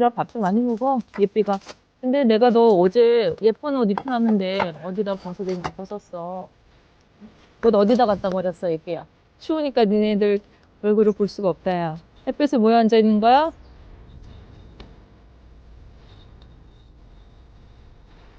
겨울이라 밥도 많이 먹어. 예삐가. 근데 내가 너 어제 예쁜 옷 입혀놨는데 어디다 벗어den지 벗었어. 옷 어디다 갖다 버렸어 예삐야. 추우니까 니네들 얼굴을 볼 수가 없다 야. 햇볕에 모여 앉아 있는 거야?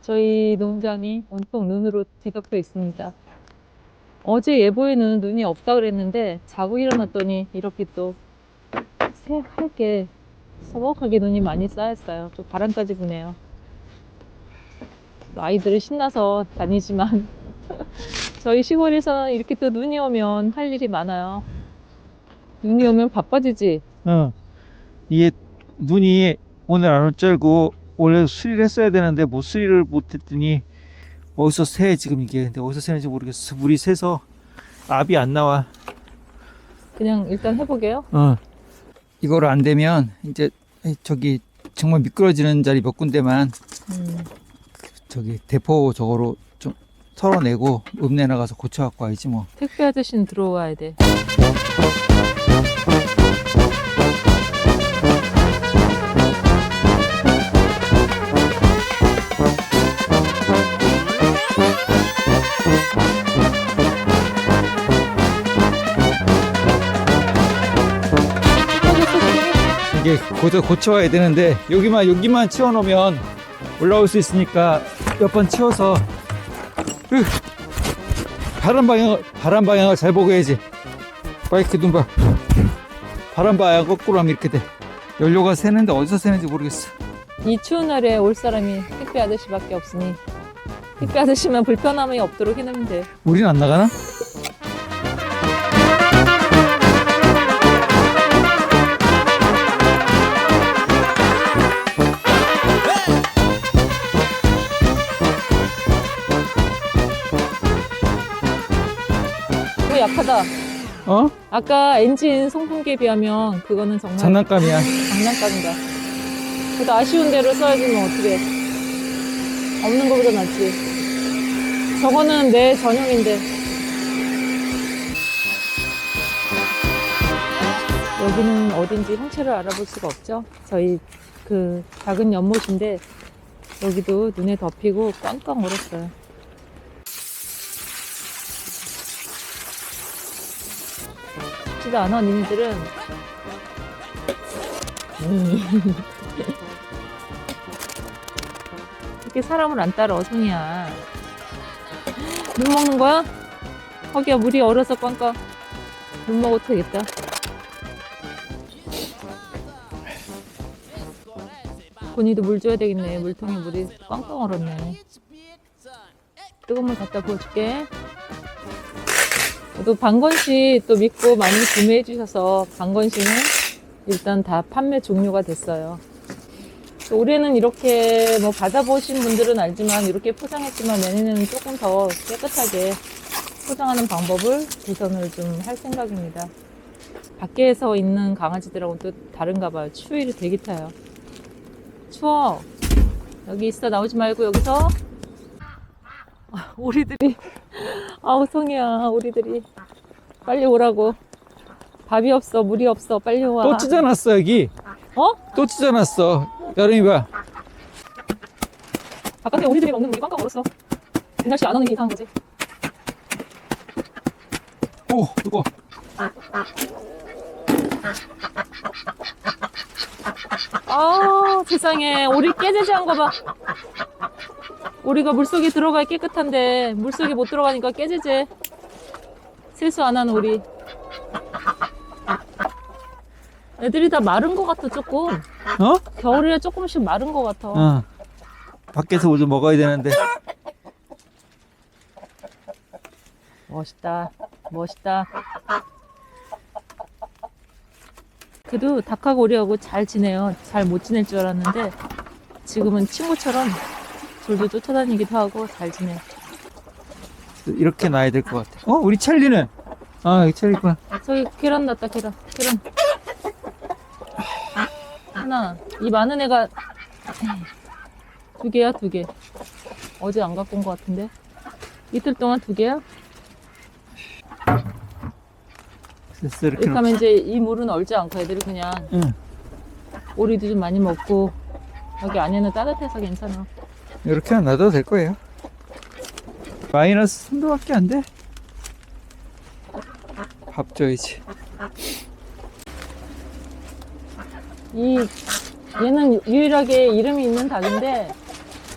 저희 농장이 온통 눈으로 뒤덮여 있습니다. 어제 예보에는 눈이 없다 그랬는데 자고 일어났더니 이렇게 또 새하얗게 서먹하게 눈이 많이 쌓였어요. 또 바람까지 부네요. 아이들은 신나서 다니지만 저희 시골에서는 이렇게 또 눈이 오면 할 일이 많아요. 눈이 오면 바빠지지. 어. 이게 눈이 오늘 안 알고 원래 수리를 했어야 되는데 뭐 수리를 못 했더니 어디서 새 지금 이게 근데 어디서 새는지 모르겠어 물이 새서 압이 안 나와 그냥 일단 해보게요. 어 이거를 안 되면 이제 저기 정말 미끄러지는 자리 몇 군데만 음, 저기 대포 저거로 좀 털어내고 읍내 나가서 고쳐갖고 와야지 뭐. 택배 아저씨는 들어와야 돼. 고쳐 고쳐와야 되는데 여기만 여기만 치워놓으면 올라올 수 있으니까 몇 번 치워서. 으, 바람 방향 바람 방향을 잘 보고 해야지. 마이크 눈봐 바람 방향 거꾸로 하면 이렇게 돼. 연료가 새는데 어디서 새는지 모르겠어. 이 추운 날에 올 사람이 택배 아저씨밖에 없으니 택배 아저씨만 불편함이 없도록 해놓으면 돼. 우리는 안 나가나? 약하다. 어? 아까 엔진 송풍기에 비하면 그거는 정말 장난감이야 장난감이다. 그래도 아쉬운 대로 써야지 뭐 어떻게. 없는 것보다 낫지. 저거는 내 전용인데. 여기는 어딘지 형체를 알아볼 수가 없죠. 저희 그 작은 연못인데 여기도 눈에 덮이고 꽝꽝 얼었어요. 춥지도 않아, 니네들은. 음. 이렇게 사람을 안 따라 손이야. 눈 먹는 거야? 거기야 물이 얼어서 꽝꽝. 눈 먹어도 되겠다. 본이도 물 줘야 되겠네. 물통에 물이 꽝꽝 얼었네. 뜨거운 물 갖다 부어줄게. 또 방건씨 또 믿고 많이 구매해 주셔서 방건씨는 일단 다 판매 종료가 됐어요. 또 올해는 이렇게 뭐 받아보신 분들은 알지만 이렇게 포장했지만 내년에는 조금 더 깨끗하게 포장하는 방법을 개선을 좀 할 생각입니다. 밖에서 있는 강아지들하고는 또 다른가 봐요. 추위를 되게 타요. 추워. 여기 있어. 나오지 말고 여기서. 아, 오리들이. 아우, 성이야. 오리들이. 빨리 오라고. 밥이 없어. 물이 없어. 빨리 와. 또 찢어놨어 여기 어? 또 찢어놨어 여름이 봐 바깥에 오리들이 먹는 물이 꽝꽝 얼었어. 이 날씨 안 오는 게 이상한 거지. 오, 이거. 아 세상에 오리 깨재재한 거 봐. 오리가 물속에 들어가야 깨끗한데 물속에 못 들어가니까 깨재재. 세수 안 하는 오리. 애들이 다 마른 거 같아 조금. 어? 겨울에 조금씩 마른 거 같아. 어. 밖에서 오좀 먹어야 되는데. 멋있다. 멋있다. 그래도 닭하고 오리하고 잘 지내요. 잘 못 지낼 줄 알았는데 지금은 친구처럼 졸도 쫓아다니기도 하고 잘 지내. 이렇게 놔야 될 것 같아. 어, 우리 찰리는? 아, 여기 찰리 있구나. 저기 계란 났다 계란 계란 하나 이 많은 애가 두 개야 두 개 어제 안 갖고 온 것 같은데 이틀 동안 두 개야 됐어, 이렇게. 이렇게 하면 이제 이 물은 얼지 않고 애들이 그냥 응. 오리도 좀 많이 먹고 여기 안에는 따뜻해서 괜찮아. 이렇게 놔둬도 될 거예요. 마이너스 3도밖에 안 돼. 밥 줘야지. 이 얘는 유일하게 이름이 있는 닭인데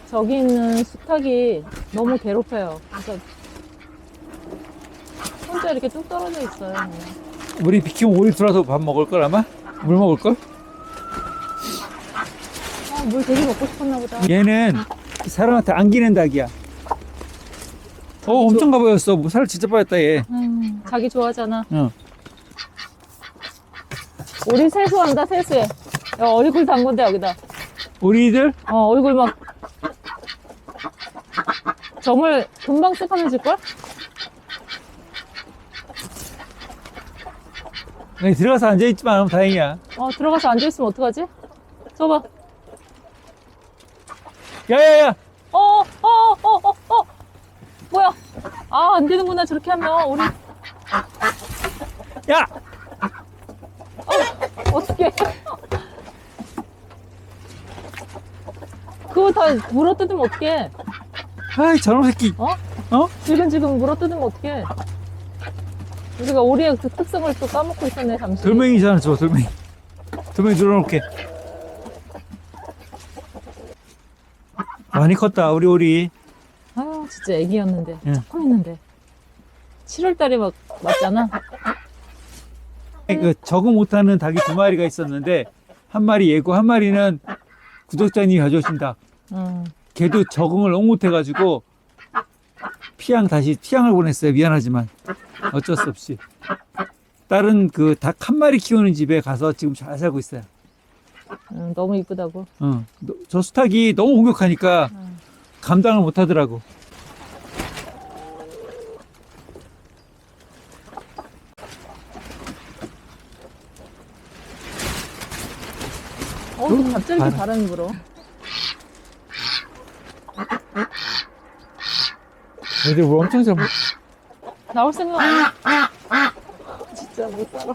저기 있는 수탉이 너무 괴롭혀요. 그래서 혼자 이렇게 뚝 떨어져 있어요. 그냥. 우리 비키면 오리 들어와서 밥 먹을 걸 아마? 물 먹을 걸? 아, 물 되게 먹고 싶었나 보다. 얘는 사람한테 안기는 닭이야. 어, 엄청 가보였어. 뭐 살 진짜 빠졌다, 얘. 음, 자기 좋아하잖아. 어. 우리 세수한다 세수해. 야, 얼굴 담근데 여기다. 오리들? 어 얼굴 막 점을 금방 새까매질걸? 여기 들어가서 앉아있지만 다행이야. 어 들어가서 앉아있으면 어떡하지? 저봐 야야야! 어어어 어 어 어, 어. 뭐야 아 안 되는구나 저렇게 하면 우리 야! 어떻게 그거 다 물어 뜯으면 어떡해 아이, 저놈 새끼. 어? 어? 지금 지금 물어 뜯으면 어떡해 우리가 오리의 그 특성을 또 까먹고 있었네 잠시 돌멩이잖아, 저 돌멩이. 돌멩이 눌러놓을게. 많이 컸다, 우리 오리. 아 진짜 애기였는데 응. 조금 있는데 7월달에 막 맞잖아 그 적응 못하는 닭이 두 마리가 있었는데 한 마리 얘고 한 마리는 구독자님이 가져오신 닭. 응. 걔도 적응을 너무 못해가지고 피양 다시 피양을 보냈어요. 미안하지만 어쩔 수 없이 다른 그 닭 한 마리 키우는 집에 가서 지금 잘 살고 있어요. 응, 너무 이쁘다고 어, 너- 저 수탉이 너무 공격하니까 응. 감당을 못 하더라고. 어, 근데 갑자기 바람. 바람이 불어. 애들 물 엄청 잘 먹. 나올 생각 안 해. 진짜 못 살아.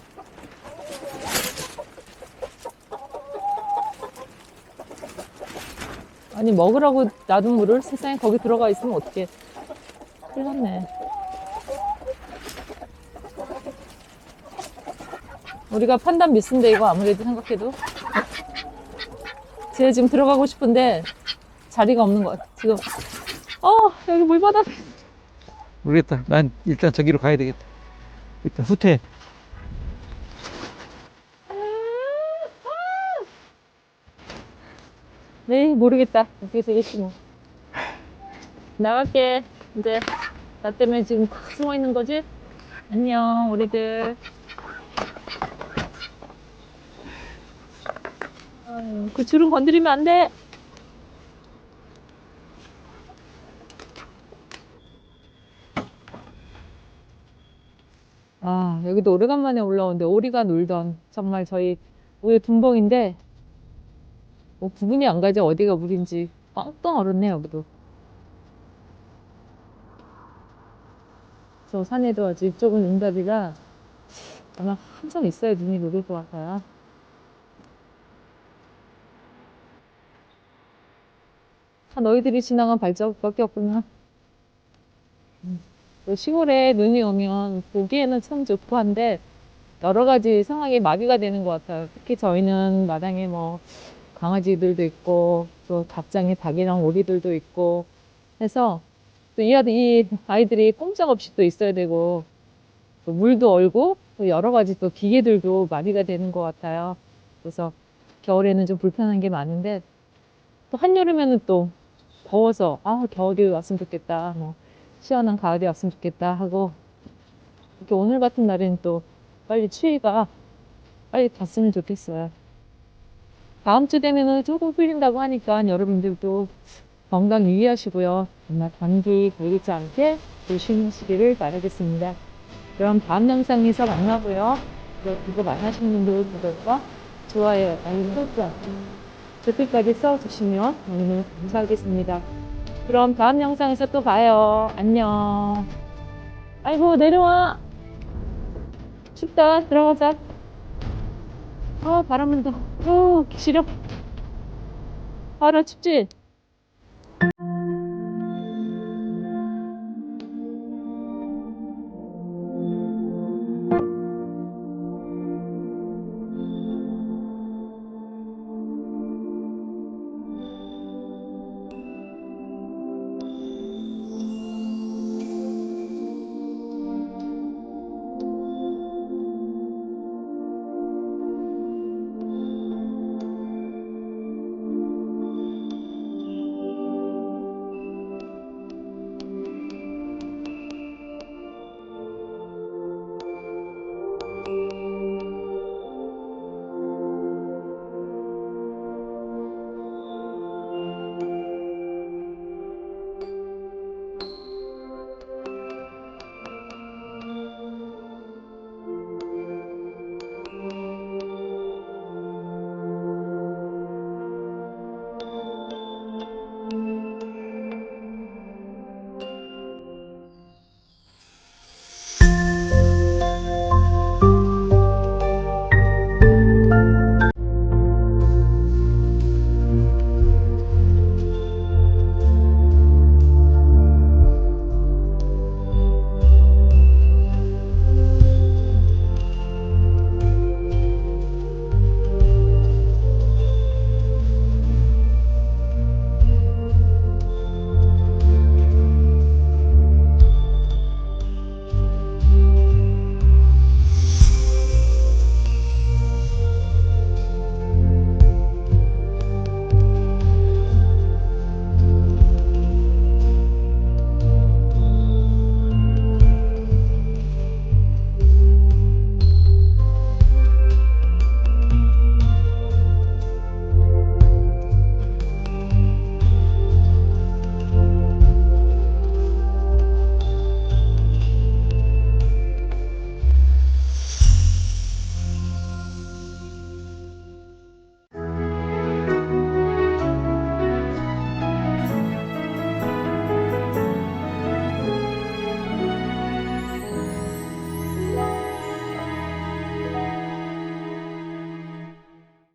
아니, 먹으라고 놔둔 물을 세상에 거기 들어가 있으면 어떡해. 큰일 났네. 우리가 판단 미스인데, 이거 아무래도 생각해도. 쟤 지금 들어가고 싶은데 자리가 없는 것 같아. 지금. 어, 여기 물바다. 모르겠다. 난 일단 저기로 가야 되겠다. 일단 후퇴. 네, 모르겠다. 어떻게 되겠지 뭐. 나갈게. 이제 나 때문에 지금 탁 숨어 있는 거지? 안녕, 우리들. 그 줄은 건드리면 안 돼. 아, 여기도 오래간만에 올라오는데 오리가 놀던 정말 저희 우리 둔벙인데 뭐 구분이 안 가죠 어디가 물인지 뻥뻥 얼었네 여기도. 저 산에도 아주 이쪽은 응답이라 아마 한참 있어야 눈이 녹을 것 같아요. 아, 너희들이 지나간 발자국밖에 없구나. 음, 또 시골에 눈이 오면 보기에는 참 좋고 한데 여러 가지 상황이 마비가 되는 것 같아요. 특히 저희는 마당에 뭐 강아지들도 있고 또 닭장에 닭이랑 오리들도 있고 해서 또이이 아이들이 꼼짝없이 또 있어야 되고 또 물도 얼고 또 여러 가지 또 기계들도 마비가 되는 것 같아요. 그래서 겨울에는 좀 불편한 게 많은데 또 한여름에는 또 더워서 아 겨울이 왔으면 좋겠다 뭐 시원한 가을이 왔으면 좋겠다 하고 이렇게 오늘 같은 날에는 또 빨리 추위가 빨리 갔으면 좋겠어요. 다음 주 되면은 조금 풀린다고 하니까 여러분들도 건강 유의하시고요. 정말 감기 걸리지 않게 조심하시기를 바라겠습니다. 그럼 다음 영상에서 만나고요. 이거 많으신 분들 구독과 좋아요, 알림 설정, 댓글까지 써주시면 너무 감사하겠습니다. 그럼 다음 영상에서 또 봐요. 안녕. 아이고 내려와. 춥다. 들어가자. 아, 바람 분다. 어, 시력. 아, 나 춥지?